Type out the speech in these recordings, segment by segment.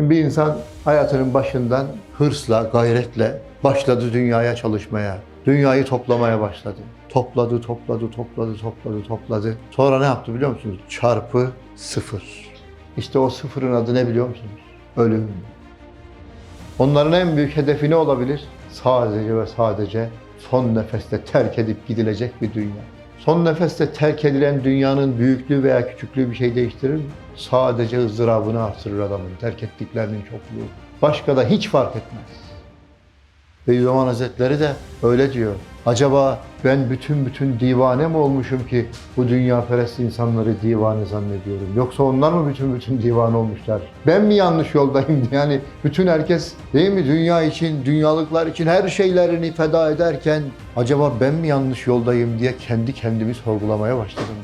Şimdi bir insan hayatının başından hırsla, gayretle başladı dünyaya çalışmaya. Dünyayı toplamaya başladı. Topladı, topladı, topladı, topladı, topladı. Sonra ne yaptı biliyor musunuz? Çarpı sıfır. İşte o sıfırın adı ne biliyor musunuz? Ölüm. Onların en büyük hedefi ne olabilir? Sadece ve sadece son nefeste terk edip gidilecek bir dünya. Son nefeste terk edilen dünyanın büyüklüğü veya küçüklüğü bir şey değiştirir mi? Sadece ızdırabını artırır adamın, terk ettiklerinin çokluğu. Başka da hiç fark etmez. Beyüzeman Hazretleri de öyle diyor. Acaba ben bütün bütün divane mi olmuşum ki bu dünya perest insanları divane zannediyorum? Yoksa onlar mı bütün bütün divane olmuşlar? Ben mi yanlış yoldayım? Yani bütün herkes değil mi dünya için, dünyalıklar için her şeylerini feda ederken acaba ben mi yanlış yoldayım diye kendi kendimi sorgulamaya başladım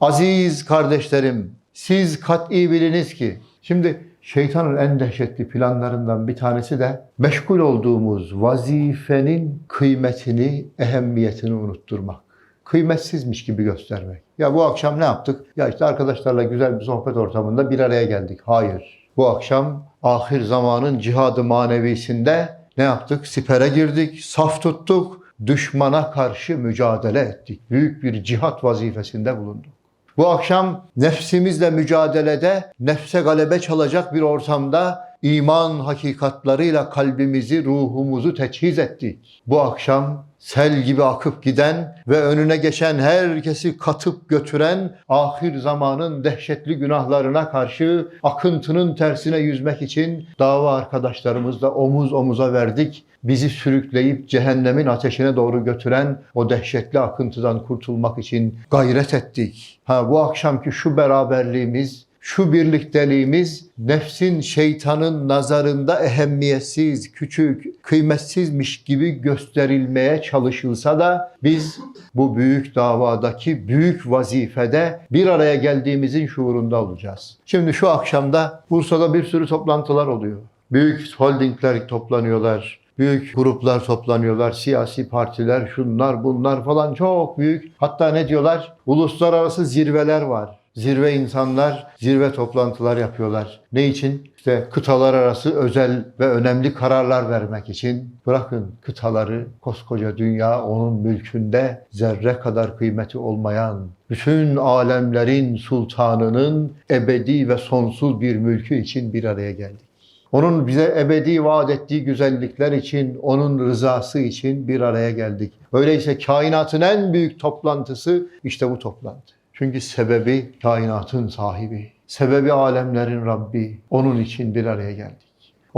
Aziz kardeşlerim, siz kat'i biliniz ki, şimdi şeytanın en dehşetli planlarından bir tanesi de meşgul olduğumuz vazifenin kıymetini, ehemmiyetini unutturmak. Kıymetsizmiş gibi göstermek. Ya bu akşam ne yaptık? Ya işte arkadaşlarla güzel bir sohbet ortamında bir araya geldik. Hayır. Bu akşam ahir zamanın cihadı manevisinde ne yaptık? Sipere girdik, saf tuttuk, düşmana karşı mücadele ettik. Büyük bir cihat vazifesinde bulunduk. Bu akşam nefsimizle mücadelede nefse galebe çalacak bir ortamda iman hakikatlarıyla kalbimizi, ruhumuzu teçhiz ettik. Bu akşam sel gibi akıp giden ve önüne geçen herkesi katıp götüren ahir zamanın dehşetli günahlarına karşı akıntının tersine yüzmek için dava arkadaşlarımızla omuz omuza verdik. Bizi sürükleyip cehennemin ateşine doğru götüren o dehşetli akıntıdan kurtulmak için gayret ettik. Ha bu akşamki şu beraberliğimiz, şu birlikteliğimiz nefsin şeytanın nazarında ehemmiyetsiz, küçük, kıymetsizmiş gibi gösterilmeye çalışılsa da biz bu büyük davadaki büyük vazifede bir araya geldiğimizin şuurunda olacağız. Şimdi şu akşamda Bursa'da bir sürü toplantılar oluyor. Büyük holdingler toplanıyorlar. Büyük gruplar toplanıyorlar, siyasi partiler, şunlar bunlar falan çok büyük. Hatta ne diyorlar? Uluslararası zirveler var. Zirve insanlar zirve toplantılar yapıyorlar. Ne için? İşte kıtalar arası özel ve önemli kararlar vermek için. Bırakın kıtaları, koskoca dünya onun mülkünde zerre kadar kıymeti olmayan, bütün alemlerin sultanının ebedi ve sonsuz bir mülkü için bir araya geldik. Onun bize ebedi vaat ettiği güzellikler için, onun rızası için bir araya geldik. Öyleyse kainatın en büyük toplantısı işte bu toplantı. Çünkü sebebi kainatın sahibi, sebebi alemlerin Rabbi. Onun için bir araya geldik.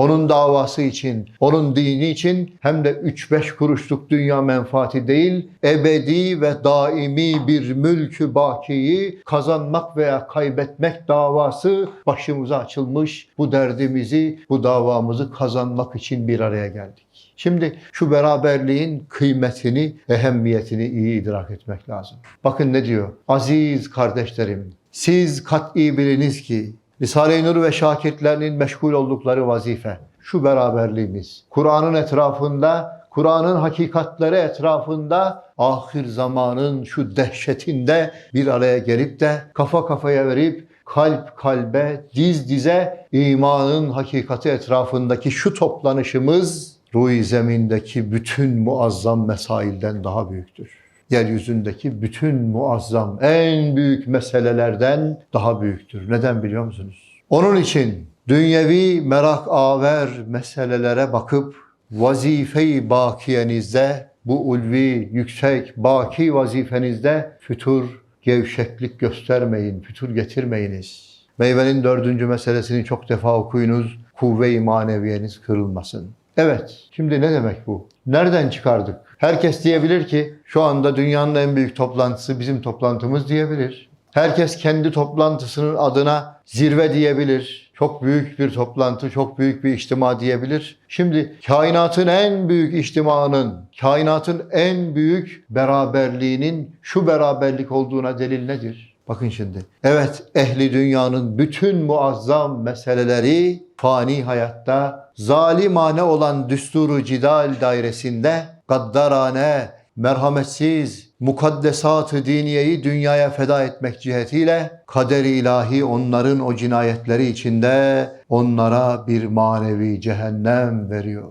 Onun davası için, onun dini için hem de 3-5 kuruşluk dünya menfaati değil, ebedi ve daimi bir mülkü bakiyi kazanmak veya kaybetmek davası başımıza açılmış. Bu derdimizi, bu davamızı kazanmak için bir araya geldik. Şimdi şu beraberliğin kıymetini, ehemmiyetini iyi idrak etmek lazım. Bakın ne diyor? Aziz kardeşlerim, siz kat'i biliniz ki Risale-i Nur ve şakirtlerinin meşgul oldukları vazife, şu beraberliğimiz, Kur'an'ın etrafında, Kur'an'ın hakikatleri etrafında, ahir zamanın şu dehşetinde bir araya gelip de kafa kafaya verip kalp kalbe, diz dize imanın hakikati etrafındaki şu toplanışımız ruh zemindeki bütün muazzam mesailden daha büyüktür yeryüzündeki bütün muazzam, en büyük meselelerden daha büyüktür. Neden biliyor musunuz? Onun için dünyevi merak aver meselelere bakıp vazife-i bakiyenizde, bu ulvi, yüksek, baki vazifenizde fütur, gevşeklik göstermeyin, fütur getirmeyiniz. Meyvenin dördüncü meselesini çok defa okuyunuz, kuvve-i maneviyeniz kırılmasın. Evet, şimdi ne demek bu? Nereden çıkardık? Herkes diyebilir ki şu anda dünyanın en büyük toplantısı bizim toplantımız diyebilir. Herkes kendi toplantısının adına zirve diyebilir. Çok büyük bir toplantı, çok büyük bir içtima diyebilir. Şimdi kainatın en büyük içtimanın, kainatın en büyük beraberliğinin şu beraberlik olduğuna delil nedir? Bakın şimdi. Evet, ehli dünyanın bütün muazzam meseleleri fani hayatta zalimane olan düsturu cidal dairesinde gaddarane, merhametsiz, mukaddesat-ı diniyeyi dünyaya feda etmek cihetiyle kader ilahi onların o cinayetleri içinde onlara bir manevi cehennem veriyor.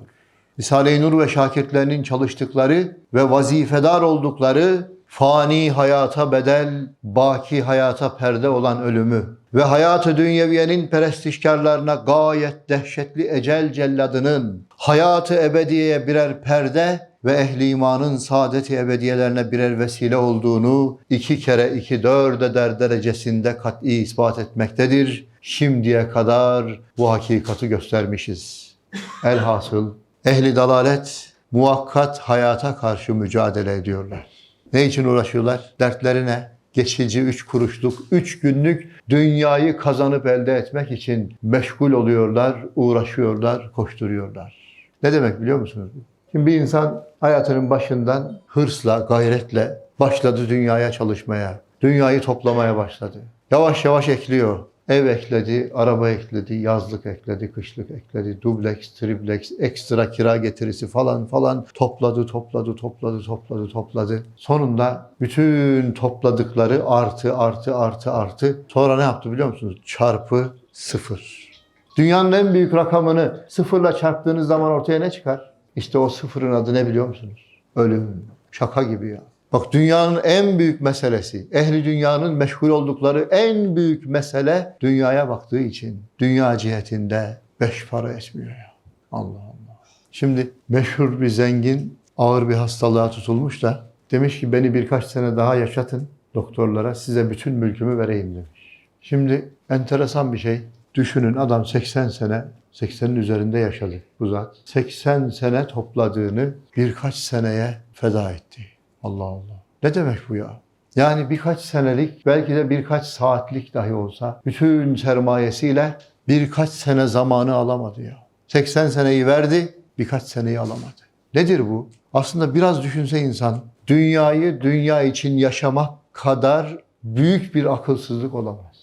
Risale-i Nur ve şakirtlerinin çalıştıkları ve vazifedar oldukları fani hayata bedel, baki hayata perde olan ölümü ve hayatı dünyeviyenin perestişkarlarına gayet dehşetli ecel celladının hayatı ebediyeye birer perde ve ehli imanın saadeti ebediyelerine birer vesile olduğunu iki kere iki dört eder derecesinde kat'i ispat etmektedir. Şimdiye kadar bu hakikati göstermişiz. Elhasıl ehli dalalet muakkat hayata karşı mücadele ediyorlar. Ne için uğraşıyorlar? Dertleri ne? Geçici üç kuruşluk, üç günlük dünyayı kazanıp elde etmek için meşgul oluyorlar, uğraşıyorlar, koşturuyorlar. Ne demek biliyor musunuz? Şimdi bir insan hayatının başından hırsla, gayretle başladı dünyaya çalışmaya. Dünyayı toplamaya başladı. Yavaş yavaş ekliyor. Ev ekledi, araba ekledi, yazlık ekledi, kışlık ekledi, dubleks, tripleks, ekstra kira getirisi falan falan topladı, topladı, topladı, topladı, topladı. Sonunda bütün topladıkları artı, artı, artı, artı. Sonra ne yaptı biliyor musunuz? Çarpı sıfır. Dünyanın en büyük rakamını sıfırla çarptığınız zaman ortaya ne çıkar? İşte o sıfırın adı ne biliyor musunuz? Ölüm. Şaka gibi ya. Bak dünyanın en büyük meselesi, ehli dünyanın meşgul oldukları en büyük mesele dünyaya baktığı için dünya cihetinde beş para etmiyor ya. Allah Allah. Şimdi meşhur bir zengin ağır bir hastalığa tutulmuş da demiş ki beni birkaç sene daha yaşatın doktorlara size bütün mülkümü vereyim demiş. Şimdi enteresan bir şey. Düşünün adam 80 sene 80'in üzerinde yaşadı bu zat. 80 sene topladığını birkaç seneye feda etti. Allah Allah. Ne demek bu ya? Yani birkaç senelik, belki de birkaç saatlik dahi olsa bütün sermayesiyle birkaç sene zamanı alamadı ya. 80 seneyi verdi, birkaç seneyi alamadı. Nedir bu? Aslında biraz düşünse insan, dünyayı dünya için yaşamak kadar büyük bir akılsızlık olamaz.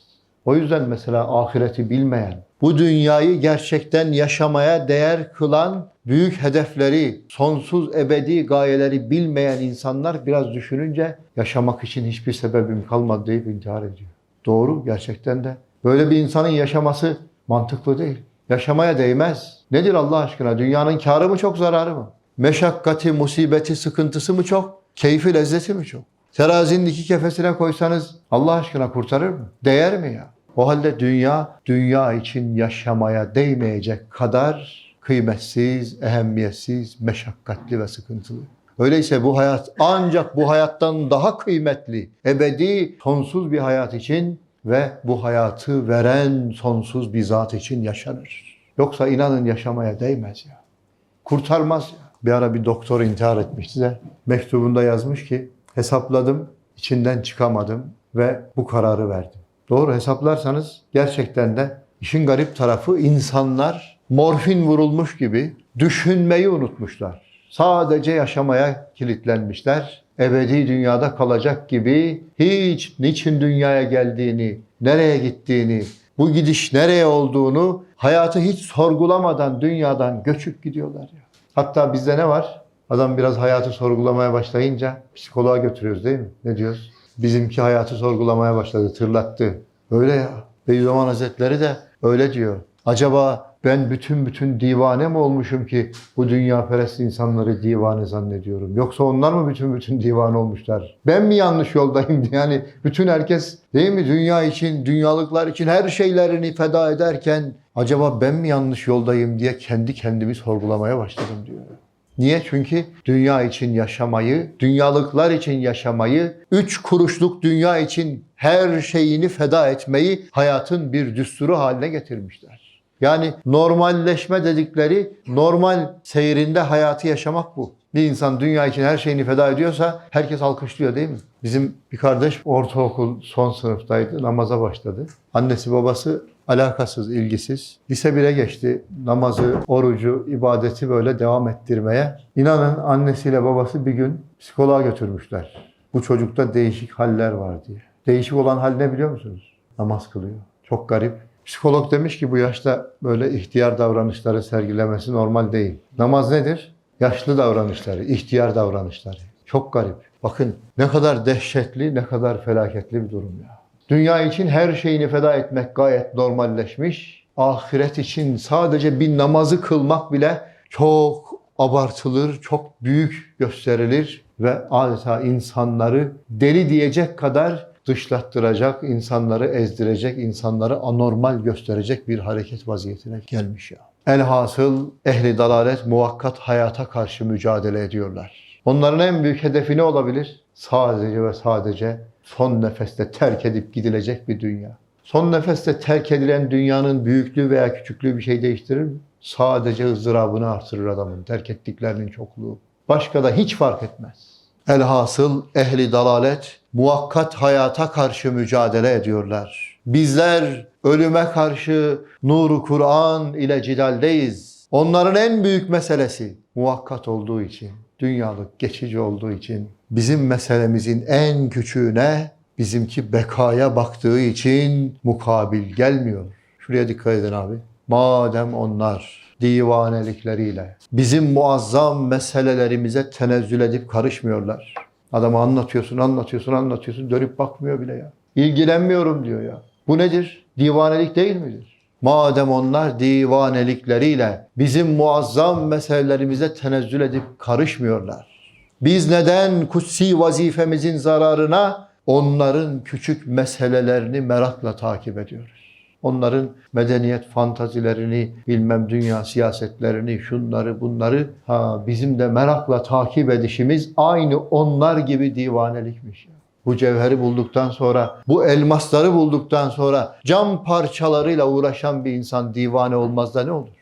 O yüzden mesela ahireti bilmeyen, bu dünyayı gerçekten yaşamaya değer kılan büyük hedefleri, sonsuz ebedi gayeleri bilmeyen insanlar biraz düşününce yaşamak için hiçbir sebebim kalmadı deyip intihar ediyor. Doğru gerçekten de. Böyle bir insanın yaşaması mantıklı değil. Yaşamaya değmez. Nedir Allah aşkına? Dünyanın karı mı çok, zararı mı? Meşakkati, musibeti, sıkıntısı mı çok? Keyfi, lezzeti mi çok? Terazinin iki kefesine koysanız Allah aşkına kurtarır mı? Değer mi ya? O halde dünya, dünya için yaşamaya değmeyecek kadar kıymetsiz, ehemmiyetsiz, meşakkatli ve sıkıntılı. Öyleyse bu hayat ancak bu hayattan daha kıymetli, ebedi, sonsuz bir hayat için ve bu hayatı veren sonsuz bir zat için yaşanır. Yoksa inanın yaşamaya değmez ya. Kurtarmaz ya. Bir ara bir doktor intihar etmişti de mektubunda yazmış ki hesapladım, içinden çıkamadım ve bu kararı verdim. Doğru hesaplarsanız gerçekten de işin garip tarafı insanlar morfin vurulmuş gibi düşünmeyi unutmuşlar. Sadece yaşamaya kilitlenmişler. Ebedi dünyada kalacak gibi hiç niçin dünyaya geldiğini, nereye gittiğini, bu gidiş nereye olduğunu hayatı hiç sorgulamadan dünyadan göçüp gidiyorlar ya. Hatta bizde ne var? Adam biraz hayatı sorgulamaya başlayınca psikoloğa götürüyoruz değil mi? Ne diyoruz? Bizimki hayatı sorgulamaya başladı, tırlattı. Öyle ya. Beyüzzaman Hazretleri de öyle diyor. Acaba ben bütün bütün divane mi olmuşum ki bu dünya perest insanları divane zannediyorum? Yoksa onlar mı bütün bütün divane olmuşlar? Ben mi yanlış yoldayım? Yani bütün herkes değil mi dünya için, dünyalıklar için her şeylerini feda ederken acaba ben mi yanlış yoldayım diye kendi kendimi sorgulamaya başladım diyor. Niye? Çünkü dünya için yaşamayı, dünyalıklar için yaşamayı, üç kuruşluk dünya için her şeyini feda etmeyi hayatın bir düsturu haline getirmişler. Yani normalleşme dedikleri normal seyrinde hayatı yaşamak bu. Bir insan dünya için her şeyini feda ediyorsa herkes alkışlıyor değil mi? Bizim bir kardeş ortaokul son sınıftaydı, namaza başladı. Annesi babası alakasız, ilgisiz. Lise 1'e geçti. Namazı, orucu, ibadeti böyle devam ettirmeye. İnanın annesiyle babası bir gün psikoloğa götürmüşler. Bu çocukta değişik haller var diye. Değişik olan hal ne biliyor musunuz? Namaz kılıyor. Çok garip. Psikolog demiş ki bu yaşta böyle ihtiyar davranışları sergilemesi normal değil. Namaz nedir? Yaşlı davranışları, ihtiyar davranışları. Çok garip. Bakın ne kadar dehşetli, ne kadar felaketli bir durum ya. Dünya için her şeyini feda etmek gayet normalleşmiş. Ahiret için sadece bir namazı kılmak bile çok abartılır, çok büyük gösterilir ve adeta insanları deli diyecek kadar dışlattıracak, insanları ezdirecek, insanları anormal gösterecek bir hareket vaziyetine gelmiş ya. Elhasıl ehli dalalet muvakkat hayata karşı mücadele ediyorlar. Onların en büyük hedefi ne olabilir? Sadece ve sadece son nefeste terk edip gidilecek bir dünya. Son nefeste terk edilen dünyanın büyüklüğü veya küçüklüğü bir şey değiştirir mi? Sadece ızdırabını artırır adamın, terk ettiklerinin çokluğu. Başka da hiç fark etmez. Elhasıl ehli dalalet muvakkat hayata karşı mücadele ediyorlar. Bizler ölüme karşı nuru Kur'an ile cidaldeyiz. Onların en büyük meselesi muvakkat olduğu için, dünyalık geçici olduğu için bizim meselemizin en küçüğüne bizimki bekaya baktığı için mukabil gelmiyor. Şuraya dikkat edin abi. Madem onlar divanelikleriyle bizim muazzam meselelerimize tenezzül edip karışmıyorlar. Adama anlatıyorsun, anlatıyorsun, anlatıyorsun dönüp bakmıyor bile ya. İlgilenmiyorum diyor ya. Bu nedir? Divanelik değil midir? Madem onlar divanelikleriyle bizim muazzam meselelerimize tenezzül edip karışmıyorlar. Biz neden kutsi vazifemizin zararına onların küçük meselelerini merakla takip ediyoruz? Onların medeniyet fantazilerini, bilmem dünya siyasetlerini, şunları bunları ha bizim de merakla takip edişimiz aynı onlar gibi divanelikmiş. Bu cevheri bulduktan sonra, bu elmasları bulduktan sonra cam parçalarıyla uğraşan bir insan divane olmaz da ne olur?